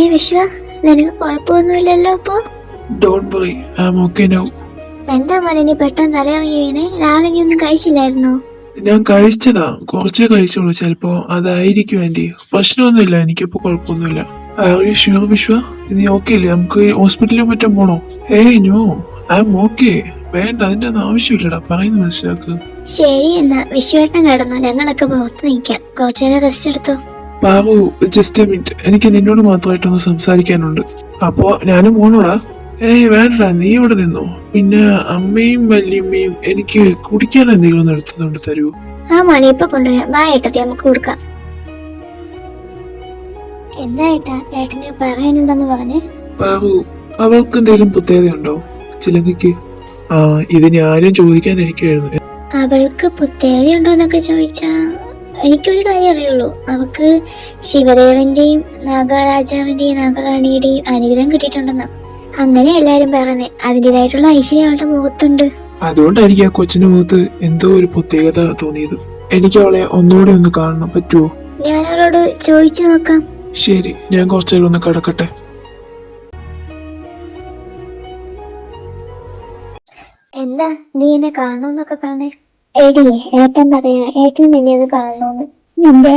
പിന്നെ വിശ്വ നിനക്ക് കുഴപ്പമൊന്നുമില്ലല്ലോ ഇപ്പോ. Don't worry I am okay now എന്താ മോനെ നീ പെട്ടെന്ന് തലയിറങ്ങി വീണേ? രാവിലെ നീ ഒന്നും കഴിച്ചില്ലായിരുന്നോ? ഞാൻ കഴിച്ചതാ കുറച്ചേ കഴിച്ചുള്ളൂ ചിലപ്പോ. അതായിരിക്കും ആന്റി. പ്രശ്നമൊന്നുമില്ല എനിക്കിപ്പോ കുഴപ്പമൊന്നുമില്ല. Are you sure Vishwa? നീ ഓക്കെ അല്ലേ? നമുക്ക് ഹോസ്പിറ്റലിൽ മറ്റും പോണോ? ഏയ് നോ ഐ എം ഓക്കെ വേണ്ട അതിന്റെ ഒന്നും ആവശ്യമില്ലടാ. പറയുന്നത് മനസ്സിലാക്ക്. ശരി എന്നാ വിശ്വേട്ടൻ കിടന്നു. ഞങ്ങളൊക്കെ പുറത്ത് നിൽക്കാം. കുറച്ചേരം റെസ്റ്റ് എടുത്തോ. പാവു ജസ്റ്റ് എ മിനിറ്റ് എനിക്ക് നിന്നോട് മാത്രമായിട്ടൊന്ന് സംസാരിക്കാനുണ്ട്. അപ്പോ ഞാനും പോണോടാ ഏയ് വേണ്ട നീ ഇവിടെ നിന്നോ. പിന്നെ അമ്മയും വല്യമ്മയും എനിക്ക് കുടിക്കാൻ എന്തെങ്കിലും ഒന്ന് എടുത്തുകൊണ്ട് തരൂ. ആ മണി ഇപ്പൊ കൊണ്ടുവരാം. വാ ഏട്ടത്തി നമുക്ക് കൊടുക്കാം. എന്താ ഏട്ടാ ഏട്ടന് പറയാനുണ്ടെന്ന് പറഞ്ഞേ? പാവു അവൾക്ക് എന്തെങ്കിലും പ്രത്യേകതയുണ്ടോ ചിലങ്കയ്ക്ക് ആ ഇത് ഞാനും ചോദിക്കാൻ എനിക്കായിരുന്നു. അവൾക്ക് പ്രത്യേകതയുണ്ടോ എന്നൊക്കെ ചോദിച്ചാ എനിക്കൊരു കാര്യം അറിയുള്ളൂ അവക്ക് ശിവദേവന്റെയും നാഗരാജാവിന്റെയും നാഗറാണിയുടെയും അനുഗ്രഹം കിട്ടിയിട്ടുണ്ടെന്ന. അങ്ങനെ എല്ലാരും പറയുന്നേ അതിന്റെതായിട്ടുള്ള ഐശ്വര്യം അവളുടെ മുഖത്തുണ്ട്. അതുകൊണ്ടായിരിക്കും ആ കൊച്ചിന്റെ മുഖത്ത് എന്തോ ഒരു പ്രത്യേകത തോന്നിയത്. എനിക്ക് അവളെ ഒന്നുകൂടെ ഒന്ന് കാണാൻ പറ്റുമോ ഞാൻ അവളോട് ചോദിച്ചു നോക്കാം. ശരി ഞാൻ കുറച്ചേരം ഒന്ന് കിടക്കട്ടെ. എന്താ നീ എന്നെ കാണണമെന്നൊക്കെ പറഞ്ഞേ എടി ഏട്ടൻ പറയാ ഏട്ടൻ ഒന്ന് കാണണമെന്ന് നിന്റെ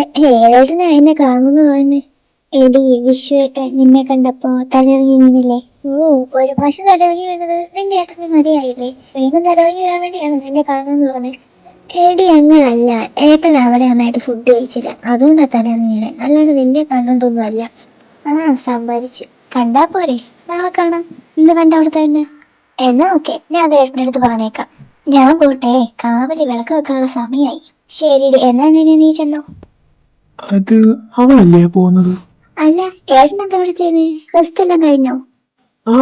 ഏട്ടനാ എന്നെ കാണുമെന്ന് പറയുന്നേ. എടി വിഷുവേട്ടൻ നിന്നെ കണ്ടപ്പോ തലവിങ്ങി വീണില്ലേ? ഓ ഒരു പ്രാവശ്യം തലവിങ്ങി വീണത് നിന്റെ ഏട്ടന് മതിയായില്ലേ? വീണ്ടും തലവിങ്ങി വീഴാൻ വേണ്ടിയാണ് നിന്നെ കാണുമെന്ന് പറഞ്ഞത് എടി അങ്ങനല്ല. ഏട്ടൻ അവിടെ നന്നായിട്ട് ഫുഡ് കഴിച്ചില്ല. അതുകൊണ്ടാ വീണത് അല്ലാണ്ട് നിന്നെ കണ്ടോണ്ടൊന്നും അല്ല ആ സമ്പാദിച്ചു കണ്ടാ പോരെ. നാളെ കാണാം. ഇന്ന് കണ്ട അവിടെ തന്നെ. എന്നാ ഓക്കെ. ഞാൻ അത് ഏട്ടന്റെ അടുത്ത് പറഞ്ഞേക്കാം. ഞാൻ പോട്ടെ. കാവലി വിളക്ക് വെക്കാനുള്ള സമയമായി ശരി എന്നാ നിന്നെ നീ ചെന്നോ? അത് അവളല്ലേ പോകുന്നത്? അല്ല ഏട്ടൻ എന്താ ഇവിടെ ചെയ്യുന്നത് റെസ്റ്റ് എല്ലാം കഴിഞ്ഞോ? ആ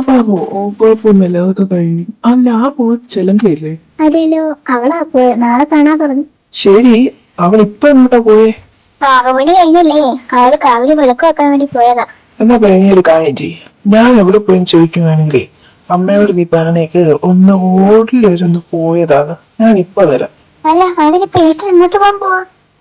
ഓ കുഴപ്പമൊന്നുമില്ല അതൊക്കെ കഴിഞ്ഞു. അല്ല ആ പോയത് ചിലങ്കയല്ലേ? അതെല്ലോ അവളാ പോയത് നാളെ കാണാൻ പറഞ്ഞു. ശരി അവൾ ഇപ്പൊ എങ്ങോട്ടാ പോയേ? ആറുമണി കഴിഞ്ഞല്ലേ? അവൾ കാവലി വിളക്ക് വെക്കാൻ വേണ്ടി പോയതാ. എന്നാ പറഞ്ഞ ഒരു കാര്യം ചെയ്യ്. ഞാൻ എവിടെ പോയി ചോദിക്കുവാണെങ്കിൽ അമ്മയോട് നീ പറഞ്ഞേക്ക് ഒന്ന് ഓടിൽ വരെ ഒന്ന് പോയതാണ്. ഞാൻ ഇപ്പൊ വരാം. അല്ല അതിനിപ്പോ ഏട്ടൻ എങ്ങോട്ട് പോകാൻ പോവാ.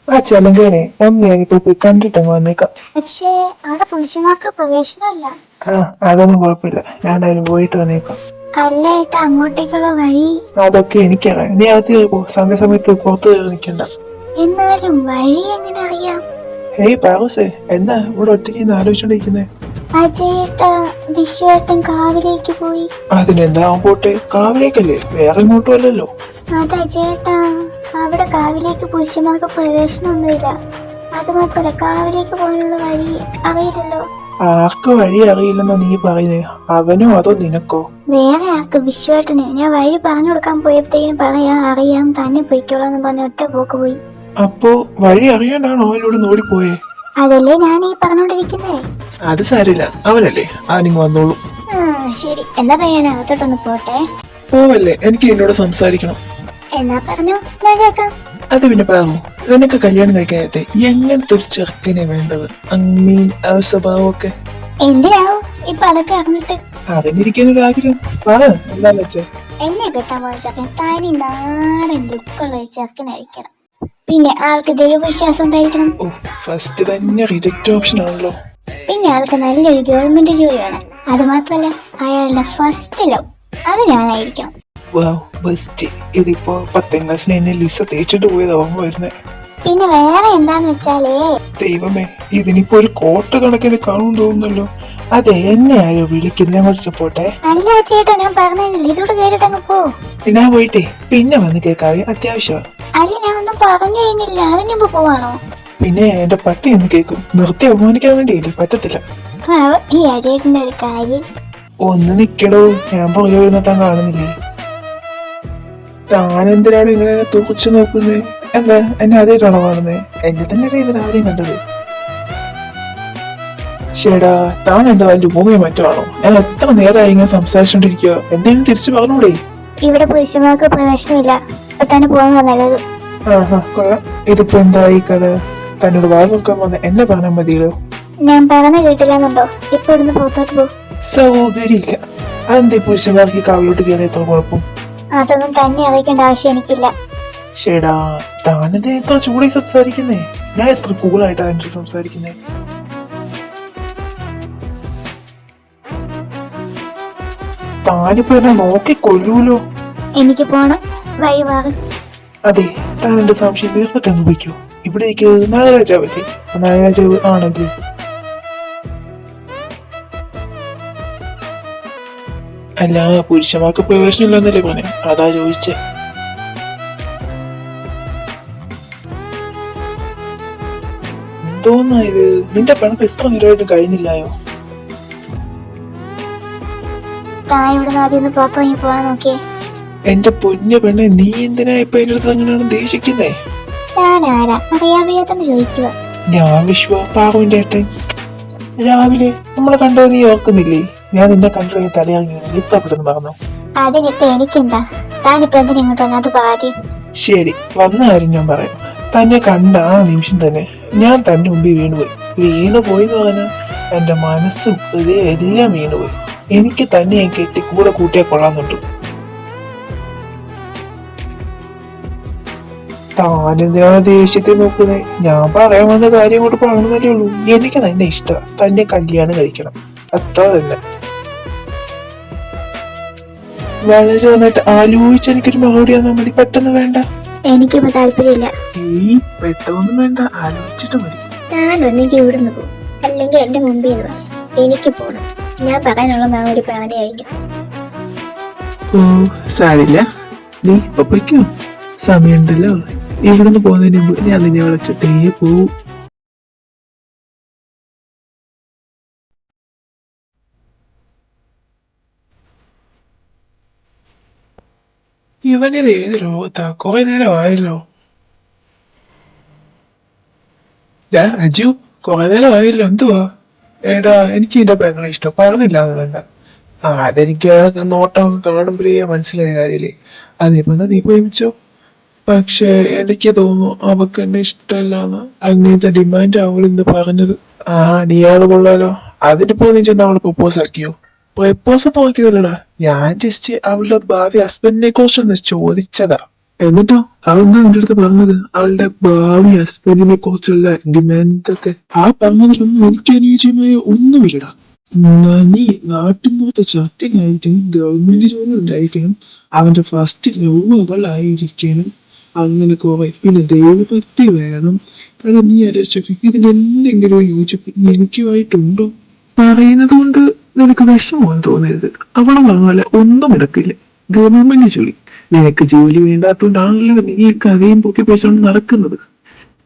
ആ ചെലങ്കേനെ ഒന്ന് ഞാനിപ്പോ പോയി കണ്ടിട്ടങ്ങ് വന്നേക്കാം. പക്ഷേ അവിടെ പുരുഷന്മാർക്ക് പ്രവേശനമില്ല. ആ അതൊന്നും കുഴപ്പമില്ല. ഞാൻ എന്തായാലും പോയിട്ട് വന്നേക്കാം. അല്ല ഏട്ടാ അങ്ങോട്ടേക്കുള്ള വഴി. അതൊക്കെ എനിക്കറിയാം. നീ അകത്ത് കയറി പോ. സന്ധ്യ സമയത്ത് പുറത്ത് കയറി നിൽക്കണ്ട. എന്നാലും വഴി എങ്ങനെ അറിയാം? ഹേയ് പാവസേ എന്താ ഇവിടെ ഒറ്റയ്ക്ക് ഇന്ന് ആലോചിച്ചോണ്ടിരിക്കുന്നേ? അജയേട്ട വിശ്വേട്ടൻ കാവിലേക്ക് പോയി. അതിനെന്താ അവൻ പോട്ടെ കാവിലേക്കല്ലേ? വേറെ ഇങ്ങോട്ടും അല്ലല്ലോ അത് അജയേട്ടാ അവിടെ കാവിലേക്ക് പുരുഷന്മാർക്ക് പ്രവേശനമൊന്നുമില്ല. അത് മാത്രല്ല കാവിലേക്ക് പോകാനുള്ള വഴി അറിയില്ലല്ലോ. ആർക്ക് വഴി അറിയില്ലെന്നാ നീ പറയുന്നേ? അവനോ അതോ നിനക്കോ? വേറെ ആർക്ക്? വിശ്വേട്ടന്. ഞാൻ വഴി പറഞ്ഞു കൊടുക്കാൻ പോയപ്പോഴത്തേക്കും പറയാ അറിയാം തന്നെ പൊയ്ക്കോളാം എന്ന് പറഞ്ഞ ഒറ്റ പോക്ക് പോയി. അപ്പോ വഴി അറിയാണ്ടാണോ അവനോട് നോടിപ്പോയേ അതല്ലേ ഞാൻ ഈ പറഞ്ഞോണ്ടിരിക്കുന്നേ? അത് സാരില്ല. അവനല്ലേ? അവനിങ് വന്നോളൂ. ശരി. എന്നാ പയ്യാണ് അകത്തോട്ടൊന്ന് പോട്ടെ? പോവല്ലേ. എനിക്ക് എന്നോട് സംസാരിക്കണം. എന്നാ പറഞ്ഞു. ഞാൻ കേക്കാം അത് പിന്നെ പാവോ. നിനക്ക് കല്യാണം കഴിക്കാനത്തെ എങ്ങനത്തെ ഒരു ചെറുക്കനെ വേണ്ടത്? അമ്മീൻ ആ സ്വഭാവമൊക്കെ. എന്തിനാവും? ഇപ്പൊ അതൊക്കെ അറിഞ്ഞിട്ട്. അതിനിരിക്കുന്ന ഒരു ആഗ്രഹം. പറ എന്താന്ന് വെച്ചാ? എന്നെ കിട്ടാൻ പോയ ചെറുക്കൻ തനി നാടൻ ലുക്കുള്ള ഒരു ചെറുക്കനായിരിക്കണം പിന്നെ ആൾക്ക് ദൈവവിശ്വാസം ഉണ്ടായിരിക്കണം. ഓ ഫസ്റ്റ് തന്നെ റിജക്റ്റ് ഓപ്ഷൻ ആണല്ലോ. പിന്നെ ആൾക്ക് നല്ലൊരു ഗവൺമെന്റ് ജോലി വേണം. അത് മാത്രല്ല അയാളുടെ ഫസ്റ്റ് ലവ് അത് ഞാനായിരിക്കണം വാവ് ബെസ്റ്റ് ഇതിപ്പോ പത്താം ക്ലാസ്സിൽ എന്നെ ലിസ തേച്ചിട്ട് പോയത് ഓർമ്മ വരുന്നേ. പിന്നെ വേറെ എന്താന്ന് വെച്ചാലേ ദൈവമേ ഇതിനിപ്പോ ഒരു കോട്ട കണക്കിന് കാണും തോന്നുന്നല്ലോ. അത് എന്നെ ആരോ വിളിക്കുന്ന ഞാൻ പോട്ടെ. അല്ല ചേട്ടാ ഞാൻ പറഞ്ഞില്ല ഇതോട് കേട്ടിട്ടങ്ങ് പോ. ഞാൻ പോയിട്ടേ പിന്നെ വന്ന് കേൾക്കാവേ അത്യാവശ്യമാണ് അല്ല ഞാൻ ഒന്നും പറഞ്ഞു കഴിഞ്ഞില്ല. അതിന് മുമ്പ് പോവാണോ? പിന്നെ എന്റെ പട്ടി എന്ന് കേൾക്കും നിർത്തി അപമാനിക്കാൻ വേണ്ടിയില്ല? പറ്റത്തില്ല. പാവം, ഈ അജേട്ടന്റെ ഒരു കാര്യം. ഒന്ന് നിക്കടോ. ഞാൻ പുറകെ വരുന്ന താൻ കാണുന്നില്ലേ? താനെന്തിനാണ് ഇങ്ങനെ തൂക്കിച്ചു നോക്കുന്നേ? എന്താ എന്നെ അതേട്ടാണോ കാണുന്നത് എന്നെ തന്നെ ഇതിൽ ആരെയും കണ്ടത്? ശേടാ താൻ എന്താ വലിയ ഭൂമിയെ മറ്റാണോ ഞാൻ എത്ര നേരമായി ഇങ്ങനെ സംസാരിച്ചോണ്ടിരിക്കുക എന്തെങ്കിലും തിരിച്ചു പറഞ്ഞൂടെ? ഇവിടെ പുരുഷന്മാർക്ക് പ്രവേശനമില്ല. അപ്പൊ തന്നെ പോകുന്നതാ നല്ലത് ആഹാ കൊള്ളാം. ഇതിപ്പോ എന്താ ഈ കഥ? തന്നോട് വാ നോക്കാൻ വന്ന എന്നെ പറഞ്ഞാൽ മതിയല്ലോ. ഞാൻ പറഞ്ഞ കേട്ടില്ലെന്നുണ്ടോ? ഇപ്പൊ ഇവിടുന്ന് പുറത്തോട്ട് പോ. സൗകര്യമില്ല. അതെന്തേ പുരുഷന്മാർക്ക് കാവിലോട്ട് കയറി എത്ര കുഴപ്പം? അതൊന്നും തന്നെ അറിയിക്കേണ്ട ആവശ്യം എനിക്കില്ല. ഷേടാ താനെന്താ എത്ര ചൂടി സംസാരിക്കുന്നേ? ഞാൻ എത്ര കൂളായിട്ടാ എന്റെ സംസാരിക്കുന്നേ? താനിപ്പോ എന്നെ നോക്കി കൊല്ലൂലോ എനിക്ക് പോണം. അതെ താൻ എന്റെ സംശയം തീർത്തിട്ടൊന്ന് പോയിക്കോ ഇവിടെ എനിക്ക് നാഗരാജാവല്ലേ നാഗരാജാവ് ആണല്ലേ. അല്ല പുരുഷന്മാർക്ക് പ്രവേശനമില്ലെന്നല്ലേ പോനെ അതാ ചോദിച്ചേ. എന്തോന്നാ ഇത്? നിന്റെ പണക്ക് ഇത്ര നേരമായിട്ടും കഴിഞ്ഞില്ലായോ? താൻ ഇവിടെ നിന്ന് ആദ്യം ഒന്ന് പുറത്തിറങ്ങി പോവാൻ നോക്കിയേ. എന്റെ പൊന്നു പെണ്ണെ നീ എന്തിനാ ഇപ്പൊ എന്റെ അടുത്ത് അങ്ങനെയാണ് ദേഷിക്കുന്നേ? അറിയാൻ ചോദിക്കുക. ഞാൻ വിശ്വ പാവന്റെ ഏട്ടൻ. രാവിലെ നമ്മളെ കണ്ടോ നീ ഓർക്കുന്നില്ലേ? ഞാൻ നിന്നെ കണ്ടു തലയാങ്ങി ഇത്തപ്പെടുന്ന് പറഞ്ഞു അതിനിപ്പോ എനിക്കെന്താ? താനിപ്പോ എന്തിനാ ഇങ്ങോട്ട് വന്നത് അത് ശരി വന്ന കാര്യം ഞാൻ പറയാം. തന്നെ കണ്ട ആ നിമിഷം തന്നെ ഞാൻ തന്റെ മുമ്പിൽ വീണുപോയി. വീണുപോയി എന്ന് പറഞ്ഞാൽ എന്റെ മനസ്സും ഹൃദയം എല്ലാം വീണുപോയി. എനിക്ക് തന്നെ ഞാൻ കെട്ടി കൂടെ കൂട്ടിയാൽ കൊള്ളാന്നുണ്ട് താനെന്തിനാണ് ദേഷ്യത്തിൽ നോക്കുന്നത് ഞാൻ പറയാൻ വന്ന കാര്യം കൊണ്ട് പറഞ്ഞതല്ലേ ഉള്ളൂ. എനിക്ക് തന്നെ ഇഷ്ടം. തന്നെ കല്യാണം കഴിക്കണം. അത്ര തന്നെ. വളരെ നന്നായിട്ട് ആലോചിച്ച് എനിക്കൊരു മറുപടി തന്നാൽ മതി. പെട്ടെന്ന് വേണ്ട. എനിക്കിപ്പോ താല്പര്യമില്ല. ഈ പെട്ടെന്നൊന്നും വേണ്ട. ആലോചിച്ചിട്ട് മതി. താൻ ഒന്നെങ്കിൽ ഇവിടുന്ന് പോകും അല്ലെങ്കിൽ എന്റെ മുമ്പിൽ നിന്ന് പറയും. എനിക്ക് പോണം. ഞാൻ പറയാനുള്ള മറുപടി പറയാനായിരിക്കും ഓ സാരില്ല. നീ ഇപ്പൊ പൊയ്ക്കോ. സമയമുണ്ടല്ലോ. ഇവിടുന്ന് പോകുന്നതിന് മുമ്പ് ഞാൻ നിന്നെ വിളിച്ചിട്ടേ പോവും. ഇവനെ ഏത് ലോകത്താ? കുറെ നേരം ആയല്ലോ. ഡാ, അജു കുറെ നേരം ആയല്ലോ. എന്തുവാ? ഏടാ എനിക്ക് എന്റെ പെങ്ങളെ ഇഷ്ടം. പറഞ്ഞില്ല അതെനിക്ക് നോട്ടം കാണുമ്പോഴേ മനസ്സിലായ കാര്യല്ലേ അതിപ്പോ നീ പ്രേമിച്ചോ പക്ഷെ എനിക്ക് തോന്നുന്നു അവക്ക് എന്നെ ഇഷ്ടമല്ലാന്ന് അങ്ങനത്തെ ഡിമാൻഡ് അവൾ ഇന്ന് പറഞ്ഞത്. ആ നീയാൾ കൊള്ളാലോ. അതിനിപ്പോ നീ ചെന്ന് അവൾ പ്രപ്പോസ് ആക്കിയോ? പ്രപ്പോസ് നോക്കിയതല്ലടാ ഞാൻ ജസ്റ്റ് അവളുടെ ഭാവി ഹസ്ബൻഡിനെ കുറിച്ചൊന്ന് ചോദിച്ചതാ. എന്നിട്ടോ? അവൾ എന്താ നിന്റെ അടുത്ത് പറഞ്ഞത്? അവളുടെ ഭാവി ഹസ്ബൻഡിനെ കുറിച്ചുള്ള ഡിമാൻഡ് ഒക്കെ. ആ പറഞ്ഞതിലൊന്നും എനിക്ക് അനുയോജ്യമായ ഒന്നുമില്ല നനി നീ നാട്ടിൻപുറത്തെ ചട്ടിങ് ആയിരിക്കണം ഗവൺമെന്റ് ജോലി ഉണ്ടായിരിക്കണം അവന്റെ ഫസ്റ്റ് ലവ് അവളായിരിക്കണം. അങ്ങനെ കുറെ പിന്നെ ദൈവഭക്തി വേണം. കാരണം നീ ആലോചിച്ചു ഇതിലെന്തെങ്കിലും യോജിപ്പ് എനിക്കുമായിട്ടുണ്ടോ? പറയുന്നത് കൊണ്ട് നിനക്ക് വിഷമം തോന്നരുത്. അവളെ അങ്ങനെ ഒന്നും എടുക്കില്ല ഗവൺമെന്റ് ജോലി. നിനക്ക് ജോലി വേണ്ടാത്തോണ്ടാണല്ലോ നീ ഈ കഥയും പൊക്കി പേശോണ്ട് നടക്കുന്നത്.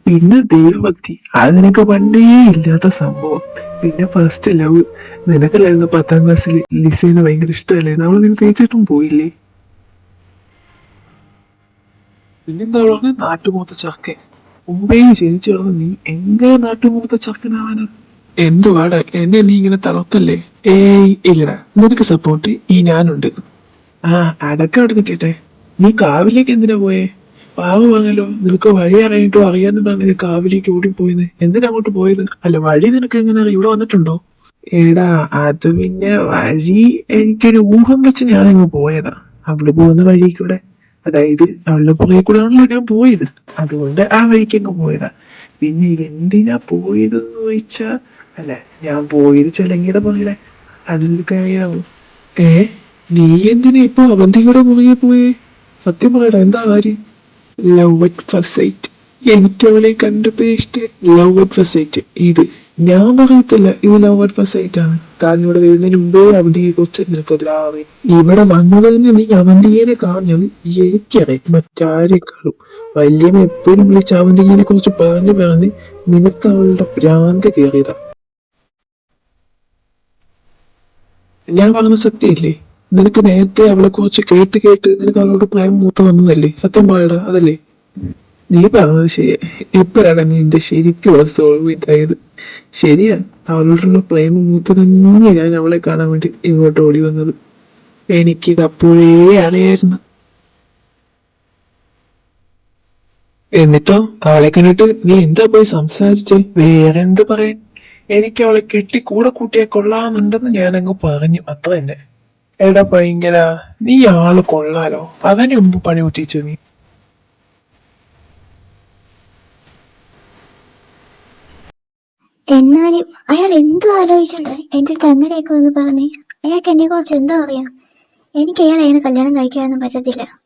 പിന്നെ ദൈവഭക്തി. അത് നിനക്ക് പണ്ടേ ഇല്ലാത്ത സംഭവം. പിന്നെ ഫസ്റ്റ് ലവ് നിനക്കല്ലായിരുന്നു പത്താം ക്ലാസ്സിൽ ലിസേനെ ഭയങ്കര ഇഷ്ടമല്ലായിരുന്നു നമ്മൾ നിന്ന് തേച്ചിട്ടും പോയില്ലേ? പിന്നെന്താ പറഞ്ഞ നാട്ടുമൂത്ത ചർക്കൻ മുമ്പേ ജനിച്ചു വളർന്ന നീ എങ്ങനെ നാട്ടുമൂത്ത ചർക്കനാവാനാ എന്തുവാട എന്നെ നീ ഇങ്ങനെ തളർത്തല്ലേ? ഏയ് ഇല്ലടാ. നിനക്ക് സപ്പോർട്ട് ഈ ഞാനുണ്ട്. ആ അതൊക്കെ അവിടെ നിൽക്കട്ടെ നീ കാവിലേക്ക് എന്തിനാ പോയേ? പാവ് പറഞ്ഞല്ലോ നിനക്ക് വഴി അറിയിട്ടോ അറിയാന്ന് പറഞ്ഞ് നീ കാവിലേക്ക് ഓടിപ്പോയത് എന്തിനാ അങ്ങോട്ട് പോയത്? അല്ല വഴി നിനക്ക് എങ്ങനെ? ഇവിടെ വന്നിട്ടുണ്ടോ? എടാ അത് പിന്നെ വഴി എനിക്കൊരു ഊഹം വെച്ച് ഞാൻ അങ്ങ് പോയതാ. അവിടെ പോകുന്ന വഴി കൂടെ അതായത് അവളുടെ പുറകെ കൂടെ ആണല്ലോ ഞാൻ പോയത്. അതുകൊണ്ട് ആ വഴിക്ക് അങ്ങ് പോയതാ. പിന്നെ എന്തിനാ പോയതെന്ന് ചോദിച്ചാ അല്ല ഞാൻ പോയത് ചെലങ്കിയുടെ പുറകെ അതിൽ കാര്യാവും ഏ? നീ എന്തിനാ ഇപ്പൊ അവന്തിയുടെ പുറകെ പോയേ? സത്യം പറയട എന്താ കാര്യം? ലവ് അറ്റ് ഫസ്റ്റ് സൈറ്റ് എനിക്ക് അവളെ കണ്ടപ്പോ ഇഷ്ടം ലവ് അറ്റ് ഫസ്റ്റ് സൈറ്റ് ഇത്. ഞാൻ പറയത്തില്ല ഇത് ലവ് അറ്റ് ഫസ്റ്റ് സൈറ്റ് ആണ് കാരണം ഇവിടെ വരുന്നതിന് മുമ്പേ അവന്തിയെ കുറിച്ച് നിനക്കല്ലാതെ ഇവിടെ വന്നത് തന്നെ നീ അവന്തിയെ കാണുന്നത് എനിക്കറിയാം. മറ്റാരെക്കാളും വല്യമ്മ എപ്പോഴും വിളിച്ച് അവന്തിയെ കുറിച്ച് പറഞ്ഞു പറഞ്ഞ് നിനക്ക് അവളുടെ ഭ്രാന്ത് കയറിയതാ. ഞാൻ പറഞ്ഞ സത്യല്ലേ നിനക്ക് നേരത്തെ അവളെ കുറിച്ച് കേട്ട് കേട്ട് നിനക്ക് അവളോട് പ്രായം മൂത്ത് വന്നതല്ലേ? സത്യം പറയടാ അതല്ലേ? നീ പറഞ്ഞത് ശരിയാ. ഇപ്പോഴാണ് നീ എന്റെ ശരിക്കുള്ള സോൾവേറ്റ് ആയത് ശരിയാ. അവളോടുള്ള പ്രേമ മൂത്ത് തന്നെ ഞാൻ അവളെ കാണാൻ വേണ്ടി ഇങ്ങോട്ട് ഓടി വന്നത്. എനിക്കിത് അപ്പോഴേ അറിയായിരുന്നു. എന്നിട്ടോ? അവളെ കണ്ടിട്ട് നീ എന്താ പോയി സംസാരിച്ചേ? വേറെ എന്ത് പറയാൻ? എനിക്ക് അവളെ കെട്ടി കൂടെ കൂട്ടിയാ കൊള്ളാമെന്നുണ്ടെന്ന് ഞാൻ അങ്ങ് പറഞ്ഞു. അത്ര തന്നെ എടാ ഭയങ്കര നീ ആൾ കൊള്ളാലോ. അതിനു മുമ്പ് പണി കുട്ടിച്ചു നീ? എന്നാലും അയാൾ എന്തോ ആലോചിച്ചുണ്ട് എന്റെ അടുത്ത് അങ്ങനെയൊക്കെ ഒന്ന് പറഞ്ഞേ. അയാൾക്ക് എന്നെ കുറിച്ച് എന്തോ അറിയാം. എനിക്ക് അയാൾ അയാളെ കല്യാണം കഴിക്കാനൊന്നും പറ്റത്തില്ല.